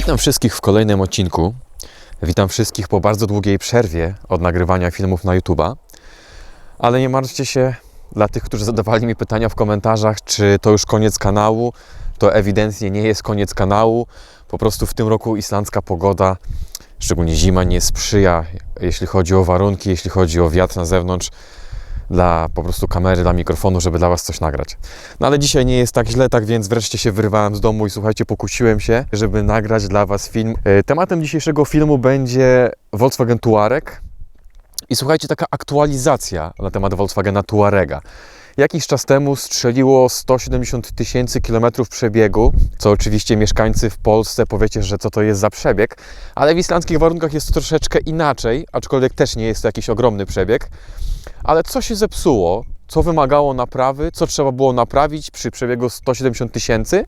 Witam wszystkich w kolejnym odcinku. Witam wszystkich po bardzo długiej przerwie od nagrywania filmów na YouTube'a. Ale nie martwcie się, dla tych, którzy zadawali mi pytania w komentarzach, czy to już koniec kanału, to ewidentnie nie jest koniec kanału. Po prostu w tym roku islandzka pogoda, szczególnie zima, nie sprzyja, jeśli chodzi o warunki, jeśli chodzi o wiatr na zewnątrz, dla po prostu kamery, dla mikrofonu, żeby dla Was coś nagrać. No ale dzisiaj nie jest tak źle, tak więc wreszcie się wyrwałem z domu i słuchajcie, pokusiłem się, żeby nagrać dla Was film. E, Tematem dzisiejszego filmu będzie Volkswagen Touareg. I słuchajcie, taka aktualizacja na temat Volkswagena Touarega. Jakiś czas temu strzeliło 170 tysięcy kilometrów przebiegu, co oczywiście mieszkańcy w Polsce powiecie, że co to jest za przebieg, ale w islandzkich warunkach jest to troszeczkę inaczej, aczkolwiek też nie jest to jakiś ogromny przebieg. Ale co się zepsuło, co wymagało naprawy, co trzeba było naprawić przy przebiegu 170 tysięcy?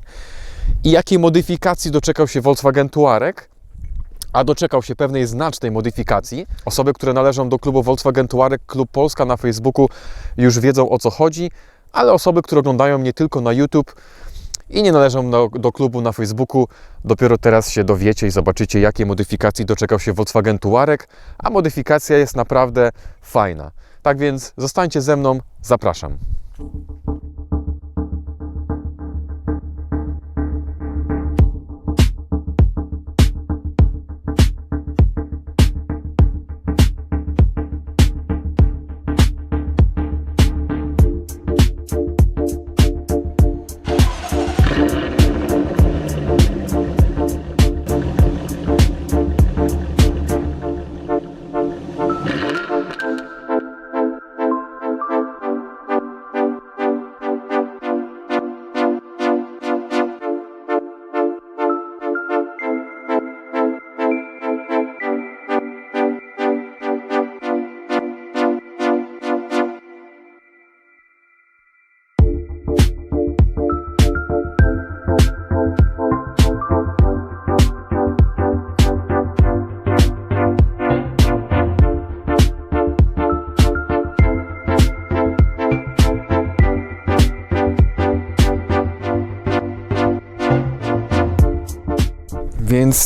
I jakiej modyfikacji doczekał się Volkswagen Touareg, a doczekał się pewnej znacznej modyfikacji. Osoby, które należą do klubu Volkswagen Touareg, Klub Polska na Facebooku już wiedzą o co chodzi, ale osoby, które oglądają mnie tylko na YouTube i nie należą do, do klubu na Facebooku, dopiero teraz się dowiecie i zobaczycie, jakiej modyfikacji doczekał się Volkswagen Touareg, a modyfikacja jest naprawdę fajna. Tak więc zostańcie ze mną, zapraszam.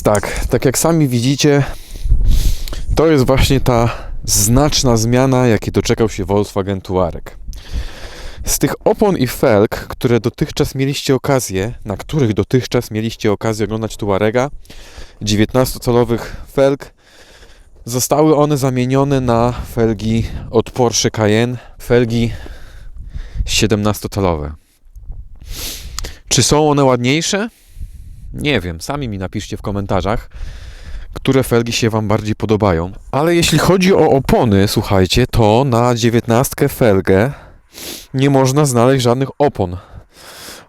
Tak, tak jak sami widzicie, to jest właśnie ta znaczna zmiana, jakiej doczekał się Volkswagen Touareg. Z tych opon i felg, które dotychczas mieliście okazję, na których dotychczas mieliście okazję oglądać Touarega, 19-calowych felg, zostały one zamienione na felgi od Porsche Cayenne, felgi 17-calowe. Czy są one ładniejsze? Nie wiem, sami mi napiszcie w komentarzach, które felgi się Wam bardziej podobają. Ale jeśli chodzi o opony, słuchajcie, to na 19 felgę nie można znaleźć żadnych opon.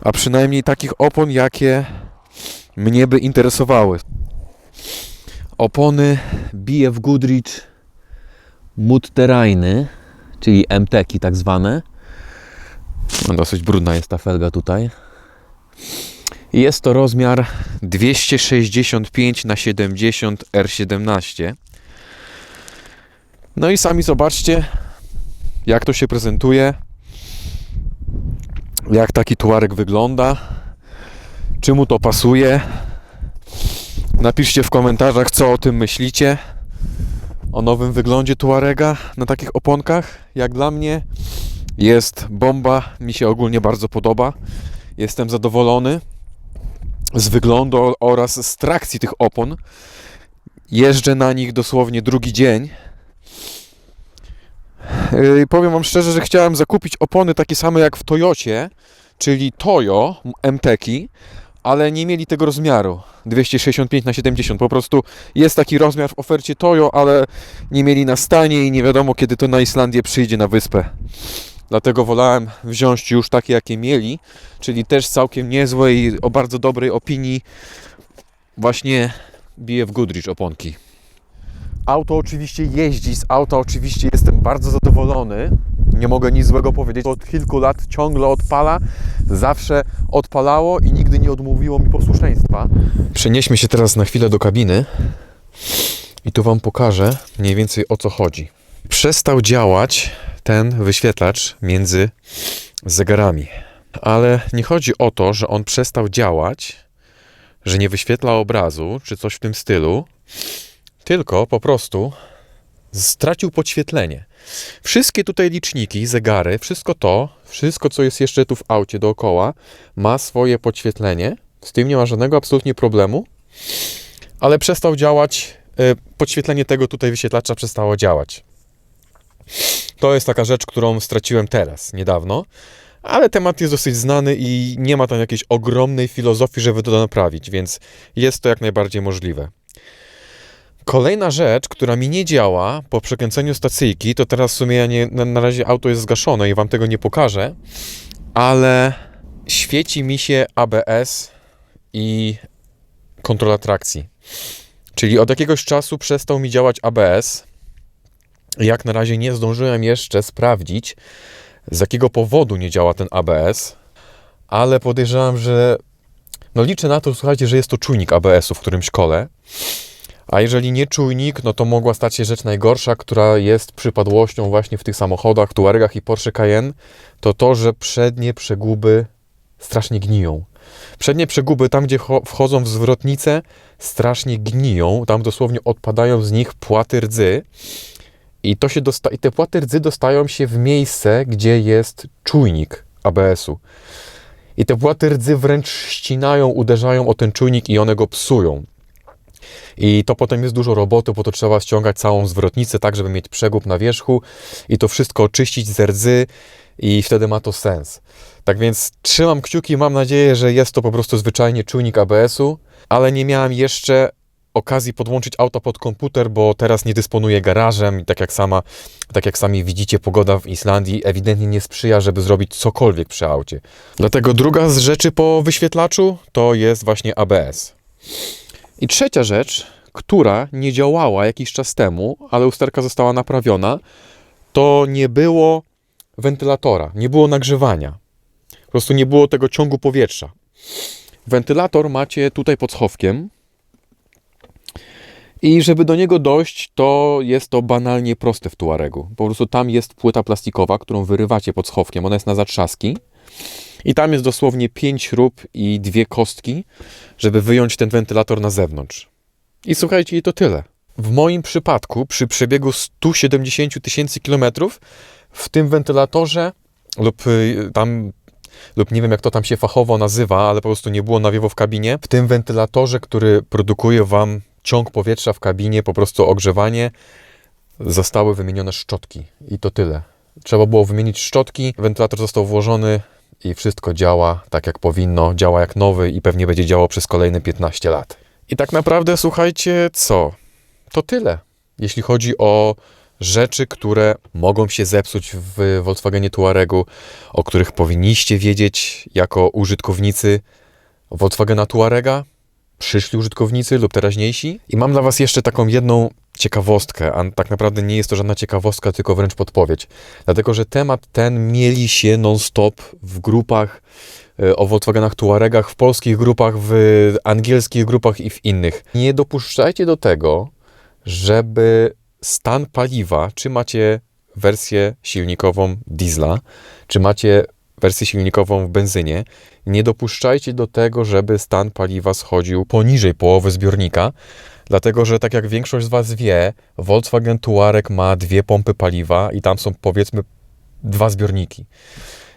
A przynajmniej takich opon, jakie mnie by interesowały. Opony BF Goodrich Mutterajny, czyli MTeki tak zwane. No, dosyć brudna jest ta felga tutaj. Jest to rozmiar 265 na 70 R17. No i sami zobaczcie, jak to się prezentuje. Jak taki tuarek wygląda. Czy mu to pasuje? Napiszcie w komentarzach, co o tym myślicie. O nowym wyglądzie tuarega na takich oponkach. Jak dla mnie jest bomba. Mi się ogólnie bardzo podoba. Jestem zadowolony z wyglądu oraz z trakcji tych opon. Jeżdżę na nich dosłownie drugi dzień. Yy, powiem Wam szczerze, że chciałem zakupić opony takie same jak w Toyocie, czyli Toyo MTeki, ale nie mieli tego rozmiaru 265 na 70. Po prostu jest taki rozmiar w ofercie Toyo, ale nie mieli na stanie i nie wiadomo kiedy to na Islandię przyjdzie na wyspę. Dlatego wolałem wziąć już takie, jakie mieli, czyli też całkiem niezłe i o bardzo dobrej opinii właśnie BF Goodrich oponki. Auto oczywiście jeździ, z auta oczywiście jestem bardzo zadowolony. Nie mogę nic złego powiedzieć. Od kilku lat ciągle odpala, zawsze odpalało i nigdy nie odmówiło mi posłuszeństwa. Przenieśmy się teraz na chwilę do kabiny i tu Wam pokażę mniej więcej o co chodzi. Przestał działać ten wyświetlacz między zegarami. Ale nie chodzi o to, że on przestał działać, że nie wyświetla obrazu, czy coś w tym stylu, tylko po prostu stracił podświetlenie. Wszystkie tutaj liczniki, zegary, wszystko to, wszystko co jest jeszcze tu w aucie dookoła, ma swoje podświetlenie. Z tym nie ma żadnego absolutnie problemu, ale przestał działać, e, podświetlenie tego tutaj wyświetlacza przestało działać. To jest taka rzecz, którą straciłem teraz, niedawno, ale temat jest dosyć znany i nie ma tam jakiejś ogromnej filozofii, żeby to naprawić, więc jest to jak najbardziej możliwe. Kolejna rzecz, która mi nie działa po przekręceniu stacyjki, to teraz w sumie ja nie, na, na razie auto jest zgaszone i wam tego nie pokażę, ale świeci mi się ABS i kontrola trakcji. Czyli od jakiegoś czasu przestał mi działać ABS. Jak na razie nie zdążyłem jeszcze sprawdzić, z jakiego powodu nie działa ten ABS, ale podejrzewam, że no liczę na to, słuchajcie, że jest to czujnik ABS-u w którymś kole. A jeżeli nie czujnik, no to mogła stać się rzecz najgorsza, która jest przypadłością właśnie w tych samochodach, Tuaregach i Porsche Cayenne, to to, że przednie przeguby strasznie gniją. Przednie przeguby, tam gdzie cho- wchodzą w zwrotnicę, strasznie gniją, tam dosłownie odpadają z nich płaty rdzy. I, to się dosta- I te płaty rdzy dostają się w miejsce, gdzie jest czujnik ABS-u. I te płaty rdzy wręcz ścinają, uderzają o ten czujnik i one go psują. I to potem jest dużo roboty, bo to trzeba ściągać całą zwrotnicę, tak żeby mieć przegub na wierzchu i to wszystko oczyścić z rdzy i wtedy ma to sens. Tak więc trzymam kciuki, mam nadzieję, że jest to po prostu zwyczajnie czujnik ABS-u, ale nie miałem jeszcze okazji podłączyć auto pod komputer, bo teraz nie dysponuję garażem i tak jak sama, tak jak sami widzicie, pogoda w Islandii ewidentnie nie sprzyja, żeby zrobić cokolwiek przy aucie. Dlatego druga z rzeczy po wyświetlaczu to jest właśnie ABS. I trzecia rzecz, która nie działała jakiś czas temu, ale usterka została naprawiona, to nie było wentylatora, nie było nagrzewania. Po prostu nie było tego ciągu powietrza. Wentylator macie tutaj pod schowkiem. I żeby do niego dojść, to jest to banalnie proste w Tuaregu. Po prostu tam jest płyta plastikowa, którą wyrywacie pod schowkiem. Ona jest na zatrzaski. I tam jest dosłownie pięć śrub i dwie kostki, żeby wyjąć ten wentylator na zewnątrz. I słuchajcie, i to tyle. W moim przypadku, przy przebiegu 170 000 tysięcy kilometrów, w tym wentylatorze lub y, tam, lub nie wiem jak to tam się fachowo nazywa, ale po prostu nie było nawiewu w kabinie, w tym wentylatorze, który produkuje Wam ciąg powietrza w kabinie, po prostu ogrzewanie, zostały wymienione szczotki. I to tyle. Trzeba było wymienić szczotki, wentylator został włożony i wszystko działa tak jak powinno, działa jak nowy i pewnie będzie działał przez kolejne 15 lat. I tak naprawdę, słuchajcie, co? To tyle. Jeśli chodzi o rzeczy, które mogą się zepsuć w Volkswagenie Tuaregu, o których powinniście wiedzieć jako użytkownicy Volkswagena Tuarega, przyszli użytkownicy lub teraźniejsi. I mam dla Was jeszcze taką jedną ciekawostkę, a tak naprawdę nie jest to żadna ciekawostka, tylko wręcz podpowiedź. Dlatego, że temat ten mieli się non-stop w grupach e, o Volkswagenach Tuaregach, w polskich grupach, w angielskich grupach i w innych. Nie dopuszczajcie do tego, żeby stan paliwa, czy macie wersję silnikową diesla, czy macie wersję silnikową w benzynie, nie dopuszczajcie do tego, żeby stan paliwa schodził poniżej połowy zbiornika, dlatego że tak jak większość z Was wie, Volkswagen Touareg ma dwie pompy paliwa i tam są powiedzmy dwa zbiorniki.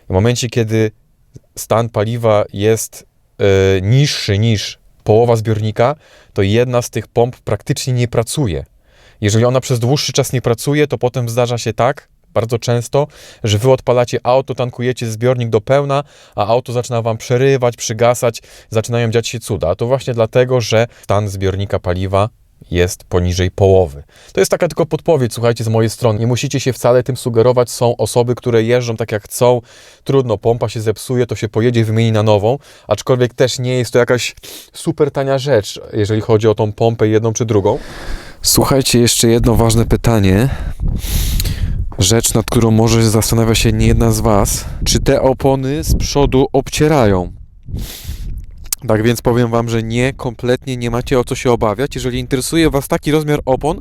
W momencie, kiedy stan paliwa jest e, niższy niż połowa zbiornika, to jedna z tych pomp praktycznie nie pracuje. Jeżeli ona przez dłuższy czas nie pracuje, to potem zdarza się tak, bardzo często, że wy odpalacie auto, tankujecie zbiornik do pełna, a auto zaczyna wam przerywać, przygasać, zaczynają dziać się cuda. To właśnie dlatego, że stan zbiornika paliwa jest poniżej połowy. To jest taka tylko podpowiedź, słuchajcie, z mojej strony. Nie musicie się wcale tym sugerować. Są osoby, które jeżdżą tak jak chcą. Trudno, pompa się zepsuje, to się pojedzie, wymieni na nową. Aczkolwiek też nie jest to jakaś super tania rzecz, jeżeli chodzi o tą pompę jedną czy drugą. Słuchajcie, jeszcze jedno ważne pytanie. Rzecz, nad którą może zastanawia się nie jedna z Was. Czy te opony z przodu obcierają? Tak więc powiem Wam, że nie, kompletnie nie macie o co się obawiać. Jeżeli interesuje Was taki rozmiar opon,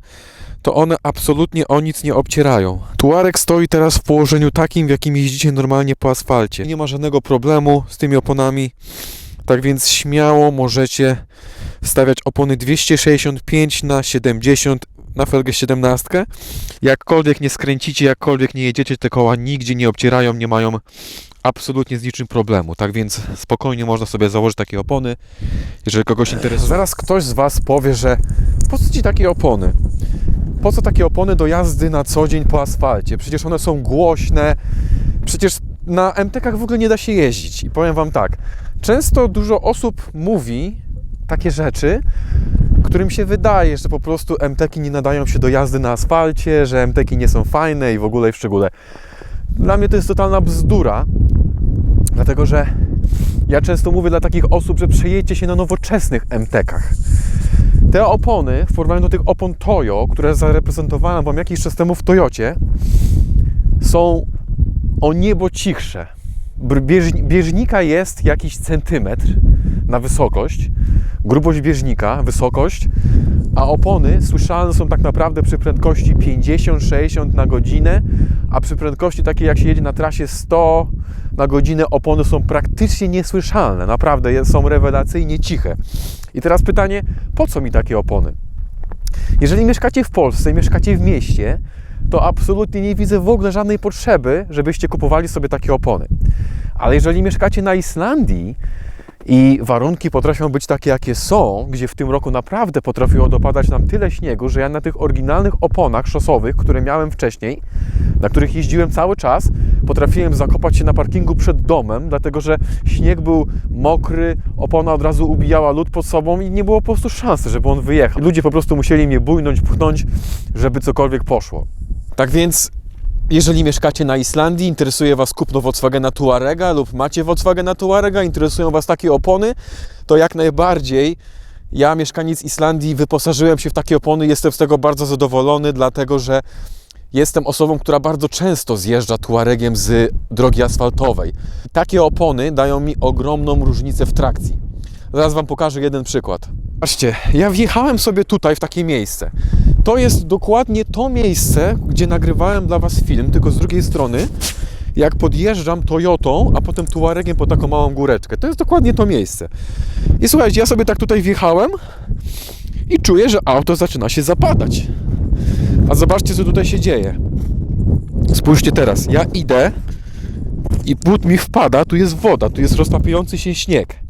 to one absolutnie o nic nie obcierają. Tuarek stoi teraz w położeniu takim, w jakim jeździcie normalnie po asfalcie. Nie ma żadnego problemu z tymi oponami. Tak więc śmiało możecie stawiać opony 265 na 70 na felgę 17. Jakkolwiek nie skręcicie, jakkolwiek nie jedziecie, te koła nigdzie nie obcierają, nie mają absolutnie z niczym problemu. Tak więc spokojnie można sobie założyć takie opony, jeżeli kogoś interesuje. Zaraz ktoś z Was powie, że po co Ci takie opony? Po co takie opony do jazdy na co dzień po asfalcie? Przecież one są głośne, przecież na MTK-ach w ogóle nie da się jeździć. I powiem Wam tak, często dużo osób mówi takie rzeczy, którym się wydaje, że po prostu MTki nie nadają się do jazdy na asfalcie, że MTki nie są fajne i w ogóle i w szczególe. Dla mnie to jest totalna bzdura, dlatego że ja często mówię dla takich osób, że przejedźcie się na nowoczesnych MTkach. Te opony, w porównaniu do tych opon Toyo, które zareprezentowałem Wam jakiś czas temu w Toyocie, są o niebo cichsze. Bieżnika jest jakiś centymetr na wysokość, grubość bieżnika, wysokość, a opony słyszalne są tak naprawdę przy prędkości 50-60 na godzinę, a przy prędkości takiej jak się jedzie na trasie 100 na godzinę opony są praktycznie niesłyszalne. Naprawdę są rewelacyjnie ciche. I teraz pytanie, po co mi takie opony? Jeżeli mieszkacie w Polsce mieszkacie w mieście, to absolutnie nie widzę w ogóle żadnej potrzeby, żebyście kupowali sobie takie opony. Ale jeżeli mieszkacie na Islandii i warunki potrafią być takie, jakie są, gdzie w tym roku naprawdę potrafiło dopadać nam tyle śniegu, że ja na tych oryginalnych oponach szosowych, które miałem wcześniej, na których jeździłem cały czas, potrafiłem zakopać się na parkingu przed domem, dlatego że śnieg był mokry, opona od razu ubijała lód pod sobą i nie było po prostu szansy, żeby on wyjechał. Ludzie po prostu musieli mnie bujnąć, pchnąć, żeby cokolwiek poszło. Tak więc jeżeli mieszkacie na Islandii, interesuje Was kupno Volkswagena Tuarega lub macie Volkswagena Tuarega, interesują Was takie opony, to jak najbardziej ja, mieszkaniec Islandii, wyposażyłem się w takie opony. Jestem z tego bardzo zadowolony, dlatego że jestem osobą, która bardzo często zjeżdża Tuaregiem z drogi asfaltowej. Takie opony dają mi ogromną różnicę w trakcji. Zaraz Wam pokażę jeden przykład. Patrzcie, ja wjechałem sobie tutaj w takie miejsce. To jest dokładnie to miejsce, gdzie nagrywałem dla Was film, tylko z drugiej strony, jak podjeżdżam Toyotą, a potem Tuaregiem po taką małą góreczkę. To jest dokładnie to miejsce. I słuchajcie, ja sobie tak tutaj wjechałem i czuję, że auto zaczyna się zapadać. A zobaczcie, co tutaj się dzieje. Spójrzcie teraz, ja idę i but mi wpada, tu jest woda, tu jest roztapiający się śnieg.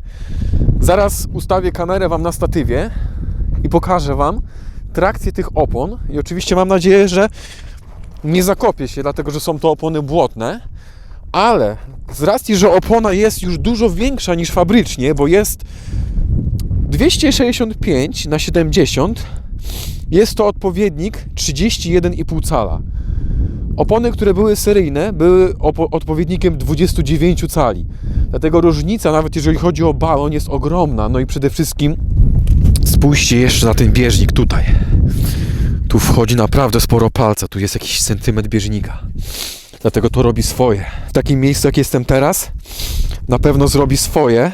Zaraz ustawię kamerę Wam na statywie i pokażę Wam trakcję tych opon. I oczywiście mam nadzieję, że nie zakopię się, dlatego że są to opony błotne, ale z racji, że opona jest już dużo większa niż fabrycznie, bo jest 265 na 70, jest to odpowiednik 31,5 cala. Opony, które były seryjne, były odpowiednikiem 29 cali. Dlatego różnica, nawet jeżeli chodzi o balon, jest ogromna. No i przede wszystkim spójrzcie jeszcze na ten bieżnik tutaj. Tu wchodzi naprawdę sporo palca, tu jest jakiś centymetr bieżnika. Dlatego to robi swoje. W takim miejscu, jak jestem teraz, na pewno zrobi swoje.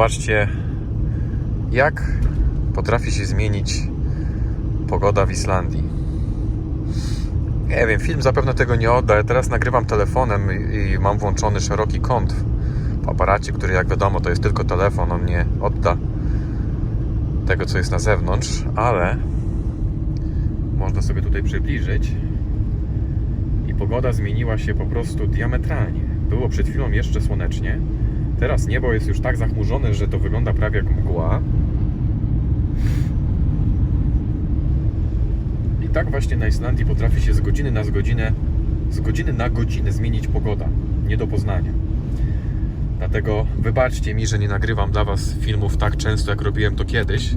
Zobaczcie, jak potrafi się zmienić pogoda w Islandii. Nie wiem, film zapewne tego nie odda. Ja teraz nagrywam telefonem i, mam włączony szeroki kąt w aparacie, który jak wiadomo to jest tylko telefon, on nie odda tego, co jest na zewnątrz, ale można sobie tutaj przybliżyć i pogoda zmieniła się po prostu diametralnie. Było przed chwilą jeszcze słonecznie, teraz niebo jest już tak zachmurzone, że to wygląda prawie jak mgła. I tak właśnie na Islandii potrafi się z godziny na z godzinę, z godziny na godzinę zmienić pogoda. Nie do poznania. Dlatego wybaczcie mi, że nie nagrywam dla Was filmów tak często, jak robiłem to kiedyś.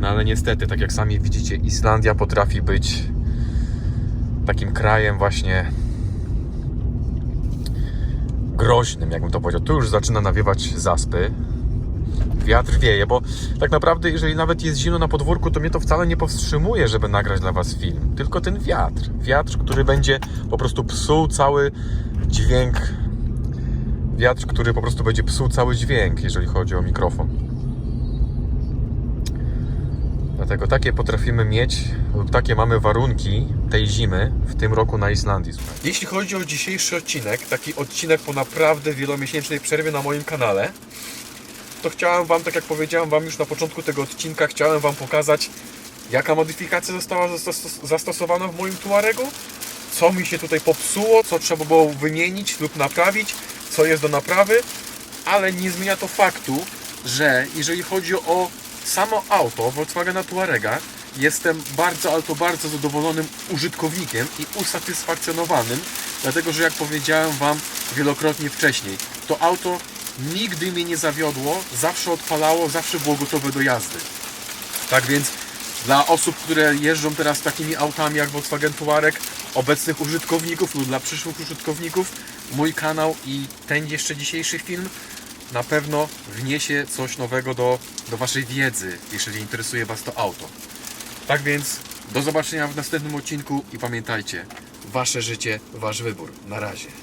No ale niestety, tak jak sami widzicie, Islandia potrafi być takim krajem właśnie groźnym, jakbym to powiedział. Tu już zaczyna nawiewać zaspy. Wiatr wieje, bo tak naprawdę, jeżeli nawet jest zimno na podwórku, to mnie to wcale nie powstrzymuje, żeby nagrać dla Was film. Tylko ten wiatr. Wiatr, który będzie po prostu psuł cały dźwięk. Wiatr, który po prostu będzie psuł cały dźwięk, jeżeli chodzi o mikrofon. Dlatego takie potrafimy mieć, lub takie mamy warunki tej zimy w tym roku na Islandii. Jeśli chodzi o dzisiejszy odcinek, taki odcinek po naprawdę wielomiesięcznej przerwie na moim kanale, to chciałem Wam, tak jak powiedziałem Wam już na początku tego odcinka, chciałem Wam pokazać, jaka modyfikacja została zastos- zastosowana w moim Tuaregu, co mi się tutaj popsuło, co trzeba było wymienić lub naprawić, co jest do naprawy, ale nie zmienia to faktu, że jeżeli chodzi o samo auto Volkswagena Tuarega, jestem bardzo, ale to bardzo zadowolonym użytkownikiem i usatysfakcjonowanym, dlatego że jak powiedziałem Wam wielokrotnie wcześniej, to auto nigdy mnie nie zawiodło, zawsze odpalało, zawsze było gotowe do jazdy. Tak więc dla osób, które jeżdżą teraz takimi autami jak Volkswagen Touareg, obecnych użytkowników lub dla przyszłych użytkowników, mój kanał i ten jeszcze dzisiejszy film na pewno wniesie coś nowego do, do Waszej wiedzy, jeżeli interesuje Was to auto. Tak więc do zobaczenia w następnym odcinku i pamiętajcie, Wasze życie, Wasz wybór. Na razie.